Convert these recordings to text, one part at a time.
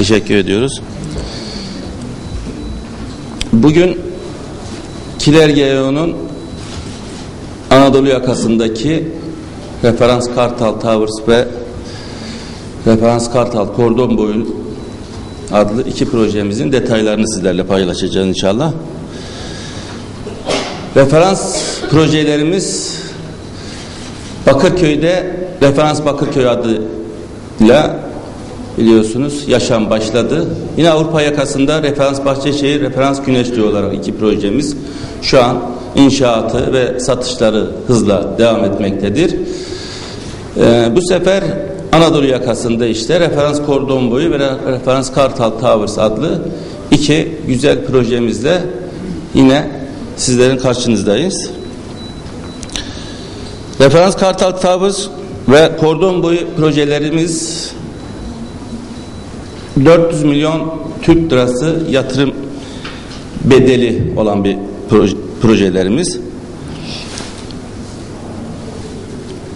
Teşekkür ediyoruz. Bugün Kiler GEO'nun Anadolu yakasındaki referans Kartal Towers ve referans Kartal Kordon Boyu adlı iki projemizin detaylarını sizlerle paylaşacağız inşallah. Referans projelerimiz Bakırköy'de referans Bakırköy adıyla biliyorsunuz yaşam başladı. Yine Avrupa yakasında referans Bahçeşehir, referans Güneşli olarak iki projemiz şu an inşaatı ve satışları hızla devam etmektedir. Ee, bu sefer Anadolu yakasında işte referans kordon boyu ve referans Kartal Towers adlı iki güzel projemizle yine sizlerin karşınızdayız. Referans Kartal Towers ve kordon boyu projelerimiz 400 milyon Türk lirası yatırım bedeli olan bir proje, projelerimiz.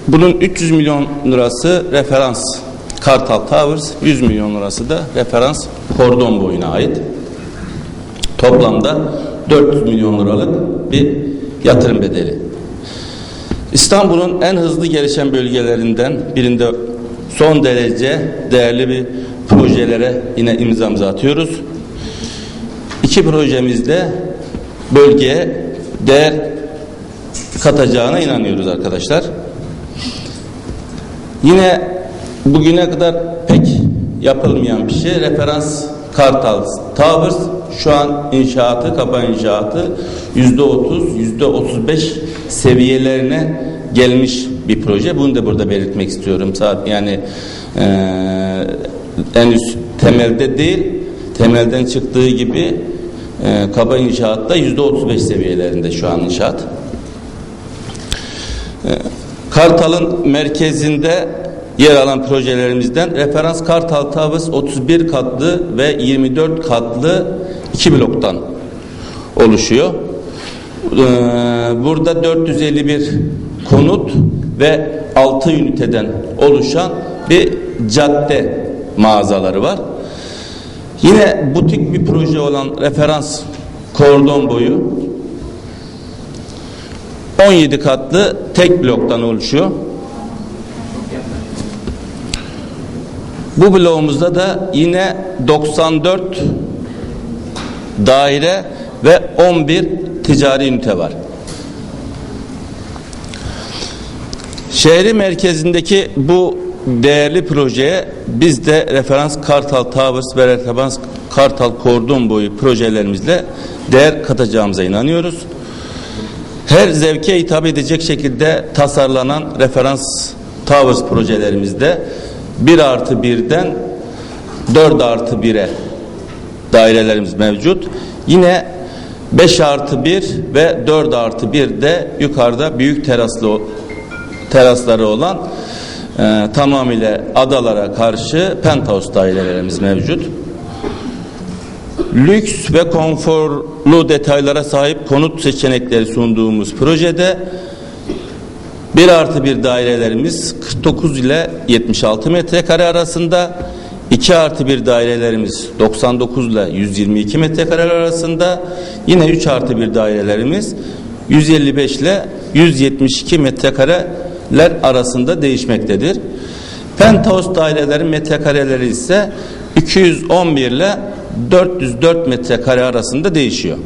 Bunun 300 milyon lirası referans Kartal Towers, 100 milyon lirası da referans kordon boyuna ait. Toplamda 400 milyon liralık bir yatırım bedeli. İstanbul'un en hızlı gelişen bölgelerinden birinde son derece değerli bir projelere yine imzamızı atıyoruz. İki projemizde bölgeye değer katacağına inanıyoruz arkadaşlar. Yine bugüne kadar pek yapılmayan bir şey referans Kartal Towers şu an inşaatı, kaba inşaatı yüzde otuz, yüzde otuz beş seviyelerine gelmiş bir proje. Bunu da burada belirtmek istiyorum. Yani e, en üst temelde değil, temelden çıktığı gibi e, kaba inşaatta yüzde otuz beş seviyelerinde şu an inşaat. E, Kartal'ın merkezinde yer alan projelerimizden referans Kartal Towers 31 katlı ve 24 katlı iki bloktan oluşuyor. Ee, burada 451 konut ve 6 üniteden oluşan bir cadde mağazaları var. Yine butik bir proje olan referans kordon boyu 17 katlı tek bloktan oluşuyor. Bu bloğumuzda da yine 94 daire ve 11 ticari ünite var. Şehri merkezindeki bu değerli projeye biz de referans Kartal Towers ve referans Kartal Kordon boyu projelerimizle değer katacağımıza inanıyoruz. Her zevke hitap edecek şekilde tasarlanan referans Towers projelerimizde 1 artı 1'den 4 artı 1'e dairelerimiz mevcut. Yine 5 artı 1 ve 4 artı 1 de yukarıda büyük teraslı terasları olan e, tamamıyla adalara karşı penthouse dairelerimiz mevcut. Lüks ve konforlu detaylara sahip konut seçenekleri sunduğumuz projede 1 artı 1 dairelerimiz 49 ile 76 metrekare arasında 2 artı 1 dairelerimiz 99 ile 122 metrekare arasında yine 3 artı 1 dairelerimiz 155 ile 172 metrekareler arasında değişmektedir. Penthouse dairelerin metrekareleri ise 211 ile 404 metrekare arasında değişiyor.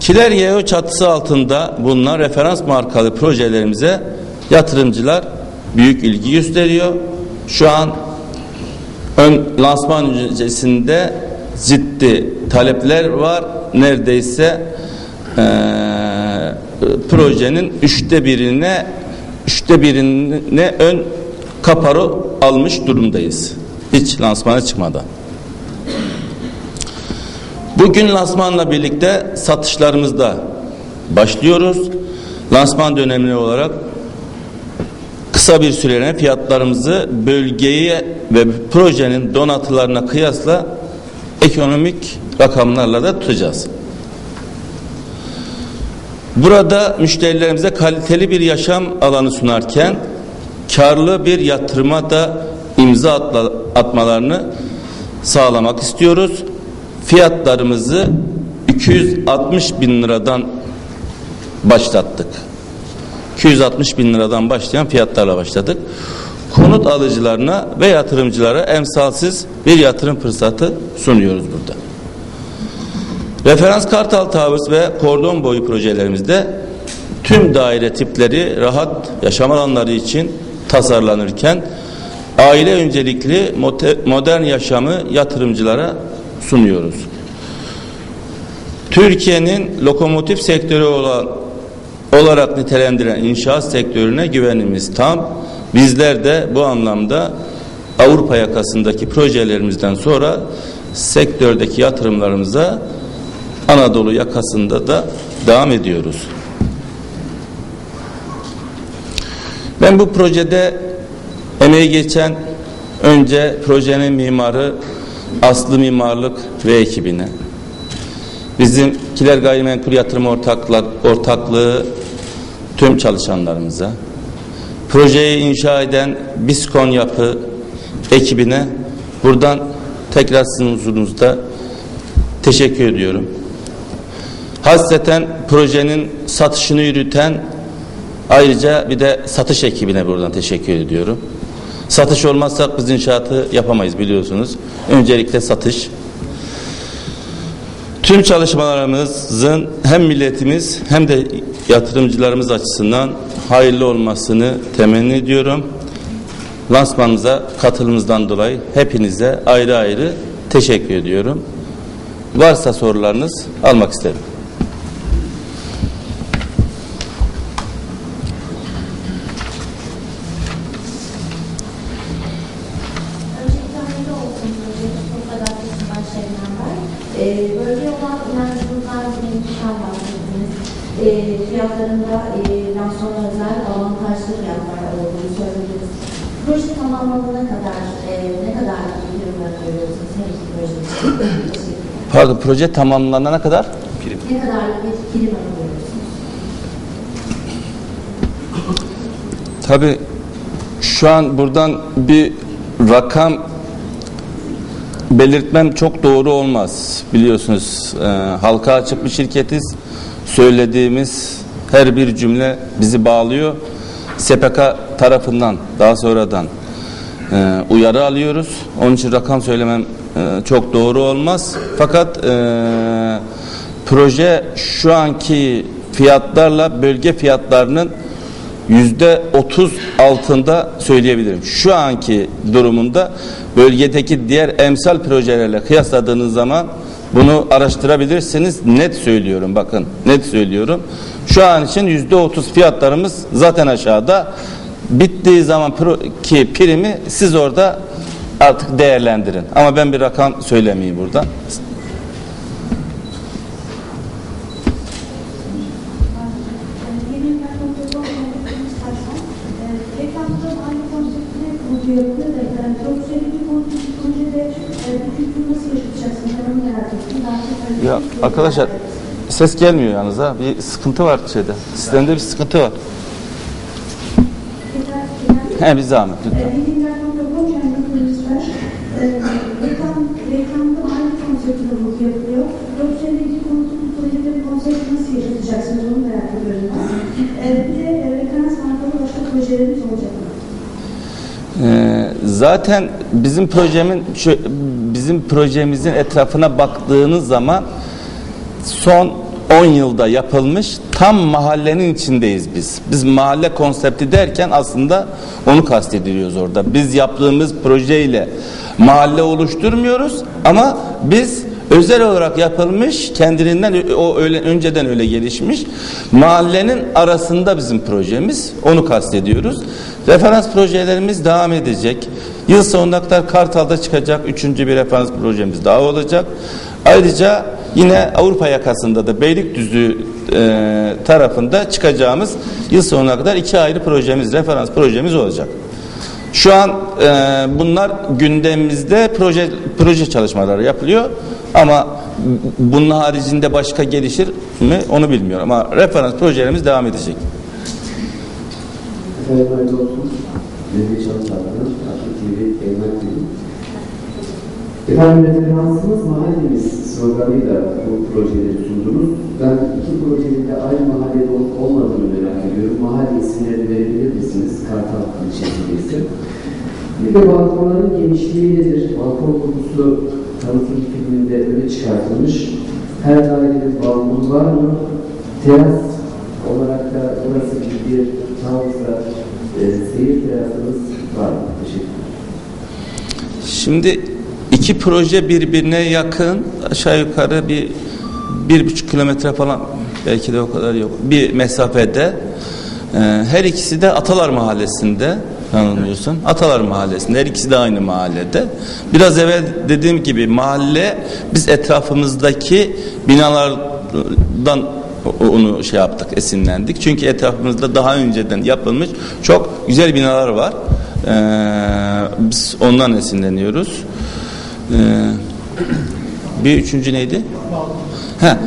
Kiler Yeo çatısı altında bulunan referans markalı projelerimize yatırımcılar büyük ilgi gösteriyor. Şu an ön lansman öncesinde ciddi talepler var. Neredeyse e, projenin üçte birine üçte birine ön kaparo almış durumdayız. Hiç lansmana çıkmadan. Bugün lansmanla birlikte satışlarımızda başlıyoruz. Lansman dönemli olarak kısa bir süreliğine fiyatlarımızı bölgeye ve projenin donatılarına kıyasla ekonomik rakamlarla da tutacağız. Burada müşterilerimize kaliteli bir yaşam alanı sunarken karlı bir yatırıma da imza atla- atmalarını sağlamak istiyoruz. Fiyatlarımızı 260 bin liradan başlattık. 260 bin liradan başlayan fiyatlarla başladık. Konut alıcılarına ve yatırımcılara emsalsiz bir yatırım fırsatı sunuyoruz burada. Referans Kartal Towers ve Kordon Boyu projelerimizde tüm daire tipleri rahat yaşam alanları için tasarlanırken aile öncelikli modern yaşamı yatırımcılara sunuyoruz. Türkiye'nin lokomotif sektörü olan olarak nitelendiren inşaat sektörüne güvenimiz tam. Bizler de bu anlamda Avrupa yakasındaki projelerimizden sonra sektördeki yatırımlarımıza Anadolu yakasında da devam ediyoruz. Ben bu projede emeği geçen önce projenin mimarı Aslı Mimarlık ve ekibine bizim Kiler Gayrimenkul Yatırım Ortaklar, Ortaklığı tüm çalışanlarımıza projeyi inşa eden Biskon Yapı ekibine buradan tekrar sizin huzurunuzda teşekkür ediyorum. Hasreten projenin satışını yürüten ayrıca bir de satış ekibine buradan teşekkür ediyorum. Satış olmazsa biz inşaatı yapamayız biliyorsunuz. Öncelikle satış. Tüm çalışmalarımızın hem milletimiz hem de yatırımcılarımız açısından hayırlı olmasını temenni ediyorum. Lansmanımıza katılımınızdan dolayı hepinize ayrı ayrı teşekkür ediyorum. Varsa sorularınız almak isterim. Öncelikle hayırlı olsun projemiz. Çok kadar kesin başlayan var. Ee, bölge olan inancımızdan bir imkan bahsettiniz. Ee, fiyatlarında e, lansman özel avantajlı fiyatlar olduğunu söylediniz. Proje tamamlanana kadar e, ne kadar bir ürünler görüyorsunuz her iki proje için? Pardon proje tamamlanana kadar ne kadarlık bir prim? Tabii şu an buradan bir rakam belirtmem çok doğru olmaz. Biliyorsunuz e, halka açık bir şirketiz. Söylediğimiz her bir cümle bizi bağlıyor. SPK tarafından daha sonradan e, uyarı alıyoruz. Onun için rakam söylemem çok doğru olmaz. Fakat e, proje şu anki fiyatlarla bölge fiyatlarının yüzde otuz altında söyleyebilirim. Şu anki durumunda bölgedeki diğer emsal projelerle kıyasladığınız zaman bunu araştırabilirsiniz. Net söylüyorum bakın net söylüyorum. Şu an için yüzde otuz fiyatlarımız zaten aşağıda. Bittiği zaman ki primi siz orada artık değerlendirin. Ama ben bir rakam söylemeyeyim burada. Ya arkadaşlar ses gelmiyor yalnız ha. Bir sıkıntı var şeyde. Sistemde bir sıkıntı var. He bir zahmet lütfen. Zaten bizim projemin bizim projemizin etrafına baktığınız zaman son 10 yılda yapılmış tam mahallenin içindeyiz biz. Biz mahalle konsepti derken aslında onu kastediyoruz orada. Biz yaptığımız projeyle mahalle oluşturmuyoruz ama biz özel olarak yapılmış kendiliğinden o öyle önceden öyle gelişmiş mahallenin arasında bizim projemiz onu kastediyoruz. Referans projelerimiz devam edecek. Yıl sonuna kadar Kartal'da çıkacak üçüncü bir referans projemiz daha olacak. Ayrıca yine Avrupa yakasında da Beylikdüzü e, tarafında çıkacağımız yıl sonuna kadar iki ayrı projemiz, referans projemiz olacak. Şu an e, bunlar gündemimizde proje proje çalışmaları yapılıyor. Ama bunun haricinde başka gelişir mi onu bilmiyorum. Ama referans projelerimiz devam edecek. Efendim referansımız mahallemiz sloganıyla bu projeleri sundunuz. Ben iki projenin de aynı mahallede olup olmadığını merak ediyorum. Mahalle isimlerini verebilir misiniz? Kartal ilçesindeyse. Bir de balkonların genişliği nedir? Balkon konusu tanıtım filminde öne çıkartılmış. Her dairede balkon var mı? Teras olarak da burası bir, bir havuzda e, seyir terasımız var mı? Teşekkür ederim. Şimdi iki proje birbirine yakın aşağı yukarı bir bir buçuk kilometre falan belki de o kadar yok bir mesafede Ee, her ikisi de Atalar Mahallesi'nde tanınıyorsun. Atalar Mahallesi'nde her ikisi de aynı mahallede. Biraz evvel dediğim gibi mahalle biz etrafımızdaki binalardan onu şey yaptık esinlendik. Çünkü etrafımızda daha önceden yapılmış çok güzel binalar var. Ee, biz ondan esinleniyoruz. Ee, bir üçüncü neydi? Ha,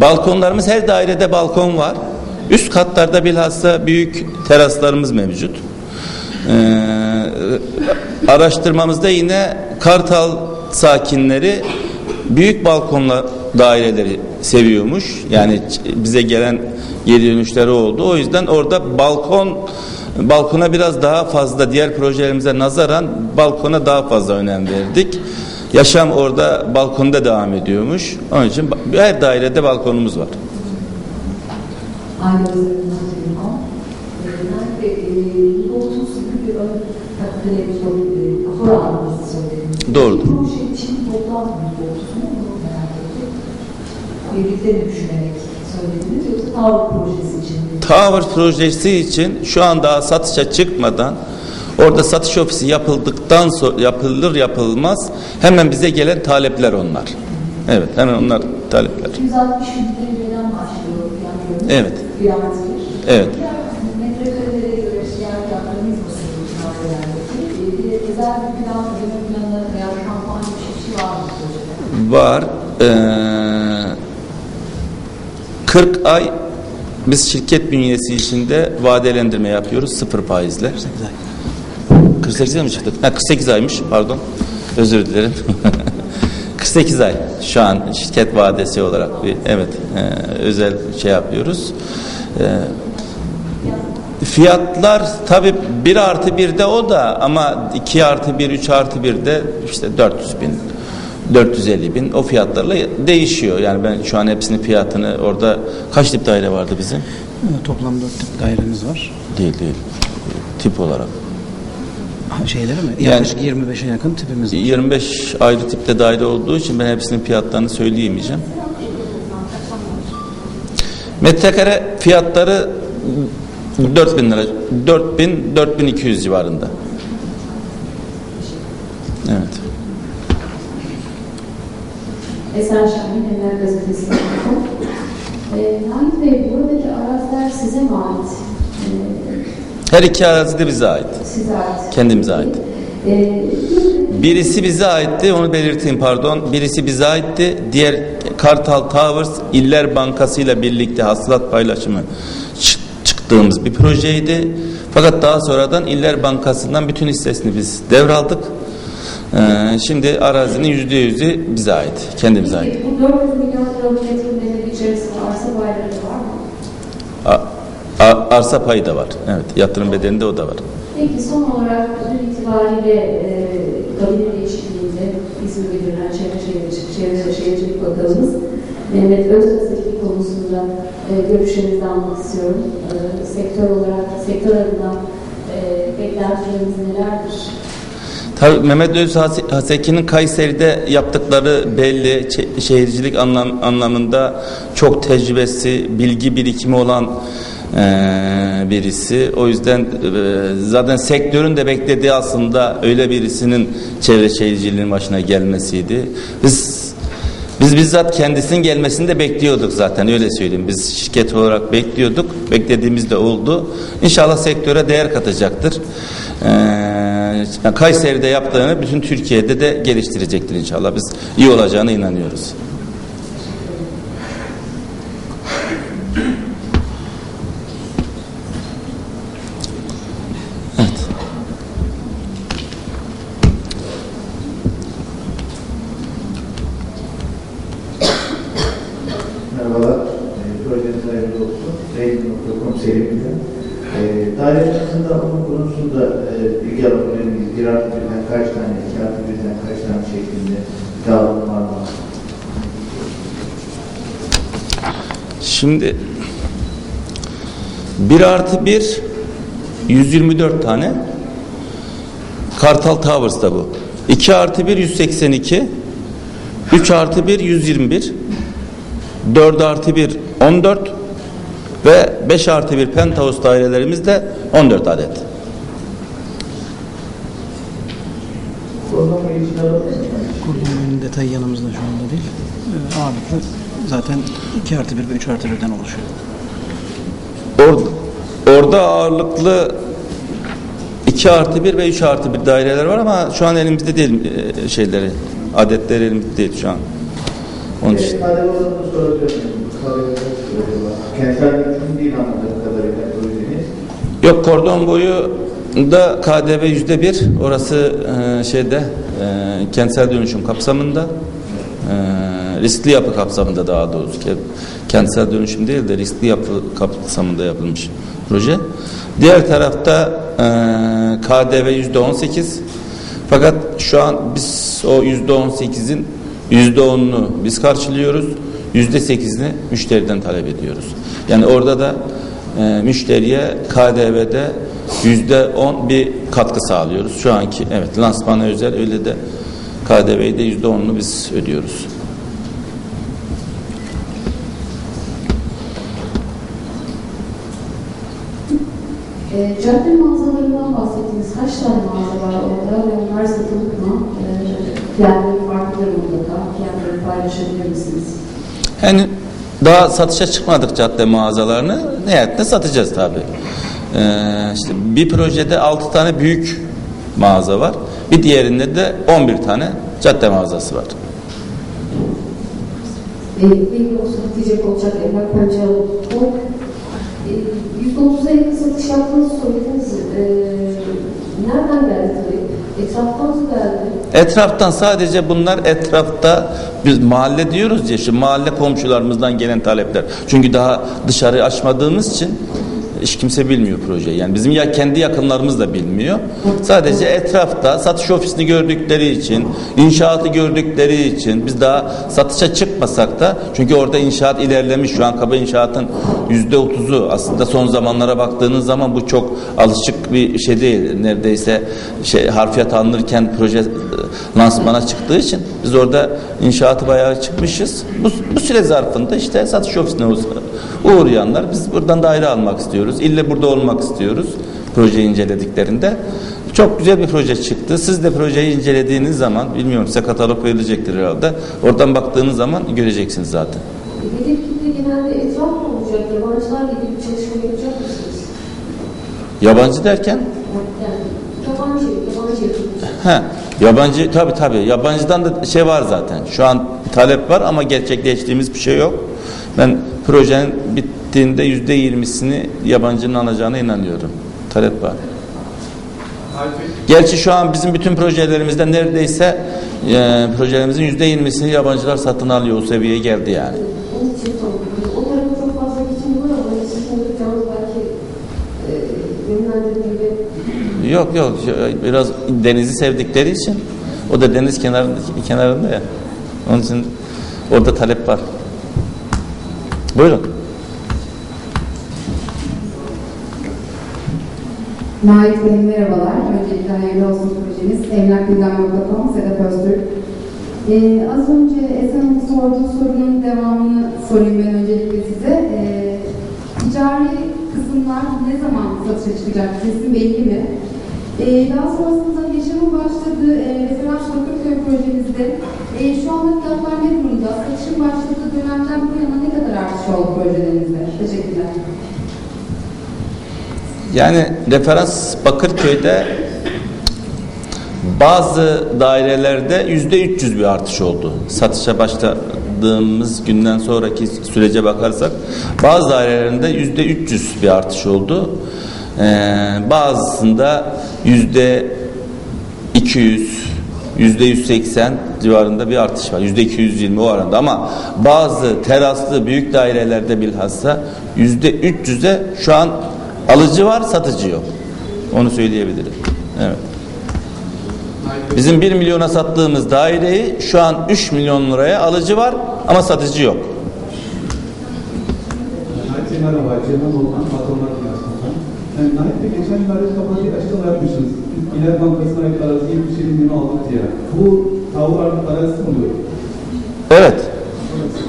balkonlarımız her dairede balkon var. Üst katlarda bilhassa büyük teraslarımız mevcut. Ee, araştırmamızda yine Kartal sakinleri büyük balkonla daireleri seviyormuş. Yani bize gelen geri dönüşleri oldu. O yüzden orada balkon balkona biraz daha fazla diğer projelerimize nazaran balkona daha fazla önem verdik. Yaşam orada balkonda devam ediyormuş. Onun için her dairede balkonumuz var. Aynı üzerinden telefon. Nerede 30 bir ön televizyon ahır alması söylediniz. Doğru. Bu proje için toplam 30 mu? Bunu merak ettim. Birlikte mi düşünerek söylediniz yoksa Tavuk projesi için mi? Tower projesi için şu an daha satışa çıkmadan orada satış ofisi yapıldıktan sonra yapılır yapılmaz hemen bize gelen talepler onlar. Evet hemen onlar talepler. 160 bin liradan başlıyor fiyatlarınız. Evet. Bir. Evet. Metrekarelere göre diğer fiyatlarınız nasıl mahallelerdeki? E, Bir de özel bir plan, ödeme planı veya kampanya bir şey var mı? Var. Ee, 40 ay biz şirket bünyesi içinde vadelendirme yapıyoruz sıfır faizle. 48 ay mı çıktık? Ha, 48 aymış pardon. Özür dilerim. 48 ay şu an şirket vadesi olarak bir evet e, özel şey yapıyoruz. E, Fiyatlar tabi 1 artı 1 de o da ama 2 artı 1, 3 artı 1 de işte 400 bin, 450 bin o fiyatlarla değişiyor. Yani ben şu an hepsinin fiyatını orada kaç tip daire vardı bizim? Toplam dört tip dairemiz var. Değil değil. Tip olarak. Şeyleri mi? Yani- Yaklaşık 25'e yakın tipimiz var. 25 ayrı tipte daire olduğu için ben hepsinin fiyatlarını söyleyemeyeceğim. Metrekare fiyatları 4000 lira. 4000 4200 civarında. Evet. Eser Şahin, Emel Gazetesi. Ee, Halit Bey, buradaki araziler size mi ait? Ee, Her iki arazi de bize ait. size ait. Kendimize ait. Ee, bir Birisi bize aitti, onu belirteyim pardon. Birisi bize aitti. Diğer Kartal Towers İller Bankası ile birlikte hasılat paylaşımı çı- çıktığımız bir projeydi. Fakat daha sonradan İller Bankası'ndan bütün hissesini biz devraldık. Ee, şimdi arazinin yüzde yüzü bize ait, kendimize ait. Bu 400 milyon liralık yatırım içerisinde arsa payları var mı? A- arsa payı da var. Evet, yatırım bedelinde o da var. Peki son olarak dün itibariyle e, kabine değişikliğinde ismi belirlenen Çevre Şehircilik, Şehircilik Bakanımız Mehmet Öztürk konusunda e, görüşlerinizi almak istiyorum. E, sektör olarak, sektör adına e, beklentileriniz nelerdir? Tabii Mehmet Öz Has- Haseki'nin Kayseri'de yaptıkları belli şehircilik anlam, anlamında çok tecrübesi, bilgi birikimi olan birisi. O yüzden eee, zaten sektörün de beklediği aslında öyle birisinin çevre şehirciliğinin başına gelmesiydi. Biz biz bizzat kendisinin gelmesini de bekliyorduk zaten öyle söyleyeyim. Biz şirket olarak bekliyorduk. Beklediğimiz de oldu. İnşallah sektöre değer katacaktır. Ee, Kayseri'de yaptığını bütün Türkiye'de de geliştirecektir inşallah. Biz iyi olacağına inanıyoruz. Selim'de. E, dairemizin de onun konusunda e, bilgi alabilir? Bir artı birden kaç tane, iki artı birden kaç tane şeklinde dağılım var mı? Şimdi 1 artı 1 124 tane Kartal Towers'ta bu. 2 artı 1 182 3 artı 1 121 4 artı 1 14 ve 5 artı 1 penthouse dairelerimiz de 14 adet. Programı için alabilir miyiz? Kurduğum detayı yanımızda şu anda değil. Ee, ağırlıklı zaten 2 artı 1 ve 3 artı 1'den oluşuyor. Orada, orada ağırlıklı 2 artı 1 ve 3 artı 1 daireler var ama şu an elimizde değil e, şeyleri. Adetleri elimizde değil şu an. Onun için. Kentsel dönüşüm değil anladığım kadarıyla projeniz. Yok kordon boyu da KDV yüzde bir. Orası e, şeyde e, kentsel dönüşüm kapsamında e, riskli yapı kapsamında daha doğrusu Ke- kentsel dönüşüm değil de riskli yapı kapsamında yapılmış proje. Diğer tarafta e, KDV yüzde on sekiz. Fakat şu an biz o yüzde on sekizin yüzde onunu biz karşılıyoruz. Yüzde sekizini müşteriden talep ediyoruz. Yani orada da e, müşteriye KDV'de yüzde on bir katkı sağlıyoruz. Şu anki evet lansmana özel öyle de KDV'yi de yüzde onunu biz ödüyoruz. E, cadde mağazalarından bahsettiniz. Kaç tane mağaza var orada ve onlar satılık mı? E, fiyatları farklıdır mutlaka. Fiyatları paylaşabilir misiniz? Yani daha satışa çıkmadık cadde mağazalarını. Nihayetinde satacağız tabii. Ee, işte bir projede 6 tane büyük mağaza var. Bir diğerinde de 11 tane cadde mağazası var. E, benim olsa bitecek olacak Emlak Pancaoğlu. O e, %30'a yakın satış yaptığınızı söylediniz. E, nereden geldi talep? Etraftan mı geldi? Etraftan sadece bunlar etrafta biz mahalle diyoruz ya şu mahalle komşularımızdan gelen talepler. Çünkü daha dışarı açmadığımız için hiç kimse bilmiyor projeyi. Yani bizim ya kendi yakınlarımız da bilmiyor. Sadece etrafta satış ofisini gördükleri için, inşaatı gördükleri için biz daha satışa çıkmasak da çünkü orada inşaat ilerlemiş. Şu an kaba inşaatın yüzde otuzu aslında son zamanlara baktığınız zaman bu çok alışık bir şey değil. Neredeyse şey harfiyat alınırken proje e, lansmana çıktığı için biz orada inşaatı bayağı çıkmışız. Bu, bu süre zarfında işte satış ofisine uğrayanlar biz buradan daire almak istiyoruz. İlle burada olmak istiyoruz projeyi incelediklerinde. Çok güzel bir proje çıktı. Siz de projeyi incelediğiniz zaman bilmiyorum size katalog verilecektir herhalde. Oradan baktığınız zaman göreceksiniz zaten. Hedef kitle genelde etraf mı olacak? Yabancılar gibi bir çalışma yapacak mısınız? Yabancı derken Yani yabancı, yabancı. He, yabancı tabi tabi yabancıdan da şey var zaten. Şu an talep var ama gerçekleştiğimiz bir şey yok. Ben projenin bittiğinde yüzde yirmisini yabancının alacağına inanıyorum. Talep var. Gerçi şu an bizim bütün projelerimizde neredeyse e, projelerimizin yüzde yirmisini yabancılar satın alıyor. O seviyeye geldi yani. Yok yok biraz denizi sevdikleri için o da deniz kenarında kenarında ya. Onun için orada talep var. Buyurun. Nait Bey merhabalar. Öncelikle hayırlı olsun projeniz. Emlakbilden.com, Sedat Öztürk. Ee, az önce Esen Hanım sorduğu sorunun devamını sorayım ben öncelikle size. Ee, ticari kısımlar ne zaman satışa çıkacak? Kesin belli mi? Ee, daha sonrasında yaşamın başladığı e, referans Bakırköy projemizde e, şu anda fiyatlar ne durumda? Satışın başladığı dönemden bu yana ne kadar artış oldu projelerinizde? Teşekkürler. Yani referans Bakırköy'de bazı dairelerde yüzde 300 bir artış oldu. Satışa başladığımız günden sonraki sürece bakarsak bazı dairelerinde yüzde 300 bir artış oldu. Ee, bazısında yüzde 200 yüzde 180 civarında bir artış var. Yüzde 220 o aranda ama bazı teraslı büyük dairelerde bilhassa yüzde 300'e şu an alıcı var satıcı yok. Onu söyleyebilirim. Evet. Bizim 1 milyona sattığımız daireyi şu an 3 milyon liraya alıcı var ama satıcı yok. Merhaba, Cemal Volkan, Patronlar. Yani Nahit Bey geçen bir kapalı bir açıklama yapmışsınız. İler Bankası'na ait arazi 70 milyon aldık diye. Bu tavır arazisi mi oluyor? Evet.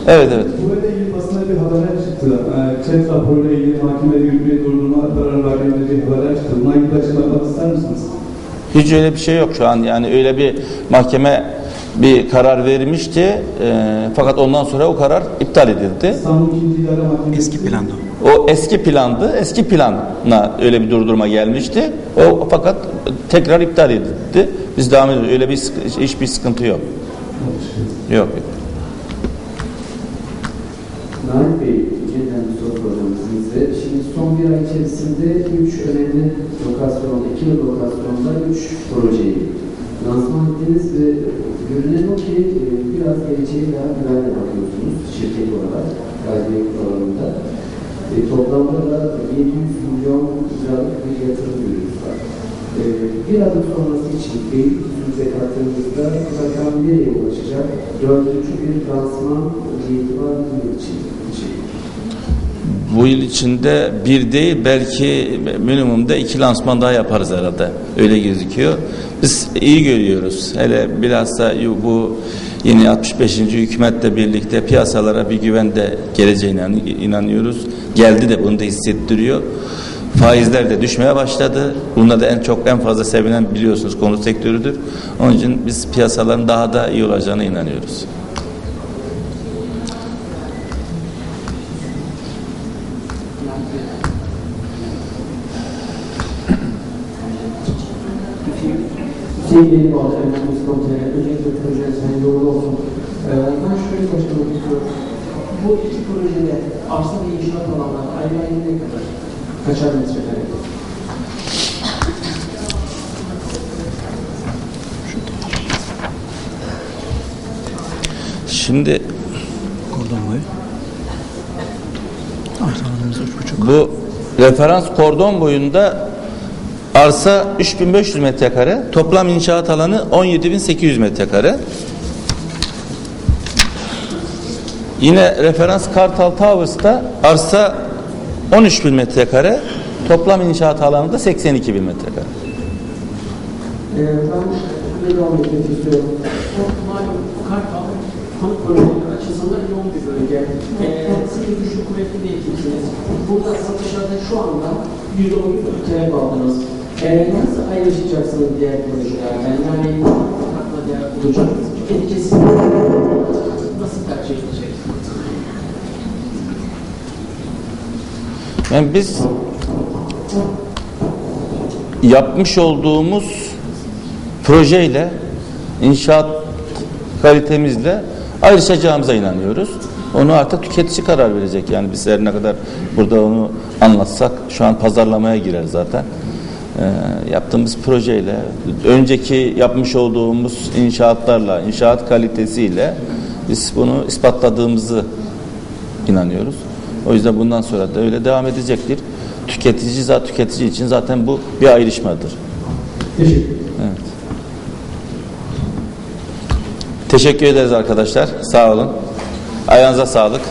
Evet evet. Burayla ilgili basına bir haberler çıktı. Ee, chat raporuyla ilgili mahkemede yürütmeyi durdurma kararı verdiğinde bir haberler çıktı. Buna ilgili açıklama yapmak ister misiniz? Hiç öyle bir şey yok şu an. Yani öyle bir mahkeme bir karar vermişti. Eee, fakat ondan sonra o karar iptal edildi. İstanbul 2. İdare Mahkemesi... Eski planda. O eski plandı. Eski planla öyle bir durdurma gelmişti. O fakat tekrar iptal edildi. Biz devam ediyoruz. Öyle bir hiçbir sıkıntı yok. Yok. Nail Bey, yeniden soru soracağım size. Şimdi son bir ay içerisinde üç önemli lokasyonda, iki lokasyonda üç projeyi lansman ettiniz ve görünen o ki e, biraz geleceğe daha güvenle bakıyorsunuz şirket olarak, gayrimenkul alanında. E, toplamda da 700 milyon liralık bir yatırım görüyoruz. E, bir adım sonrası için Beylikdüzü'nüze kattığınızda rakam nereye ulaşacak? Dördüncü bir lansman niyeti var bu yıl için? Bu yıl içinde bir değil belki minimumda iki lansman daha yaparız herhalde. Öyle gözüküyor. Biz iyi görüyoruz. Hele bilhassa bu yeni 65. hükümetle birlikte piyasalara bir güven de geleceğine inanıyoruz. Geldi de bunu da hissettiriyor. Faizler de düşmeye başladı. Bunda da en çok en fazla sevinen biliyorsunuz konut sektörüdür. Onun için biz piyasaların daha da iyi olacağına inanıyoruz. Sevgili Bağcay Mühendis Komiteri, öncelikle projeniz hayırlı uğurlu olsun. Ee, ben şöyle başlamak istiyorum. Bu iki projede arsa ve inşaat alanları ayrı ayrı ne kadar? Kaçar metrekare? Şimdi Kordon boyu. Arsa alanımız 3,5. Bu referans kordon boyunda arsa 3500 metrekare, toplam inşaat alanı 17800 metrekare. Yine referans Kartal Towers'ta arsa 13000 metrekare, toplam inşaat alanı da 82000 metrekare. Ee, ben devam etmek istiyorum. Kartal, konut bölgeleri açısından yoğun bir bölge. Ee, siz güçlü kuvvetli bir ekipsiniz. Burada satışlarda şu anda %10 talep aldınız. Ee, nasıl ayrışacaksınız diğer projelerden? Yani katma değer olacak. Etkisi nasıl tercih? Yani biz yapmış olduğumuz projeyle inşaat kalitemizle ayrışacağımıza inanıyoruz. Onu artık tüketici karar verecek. Yani biz her ne kadar burada onu anlatsak şu an pazarlamaya girer zaten. Ee, yaptığımız projeyle önceki yapmış olduğumuz inşaatlarla, inşaat kalitesiyle biz bunu ispatladığımızı inanıyoruz. O yüzden bundan sonra da öyle devam edecektir. Tüketici zaten tüketici için zaten bu bir ayrışmadır. Teşekkür Evet. Teşekkür ederiz arkadaşlar. Sağ olun. Ayağınıza sağlık.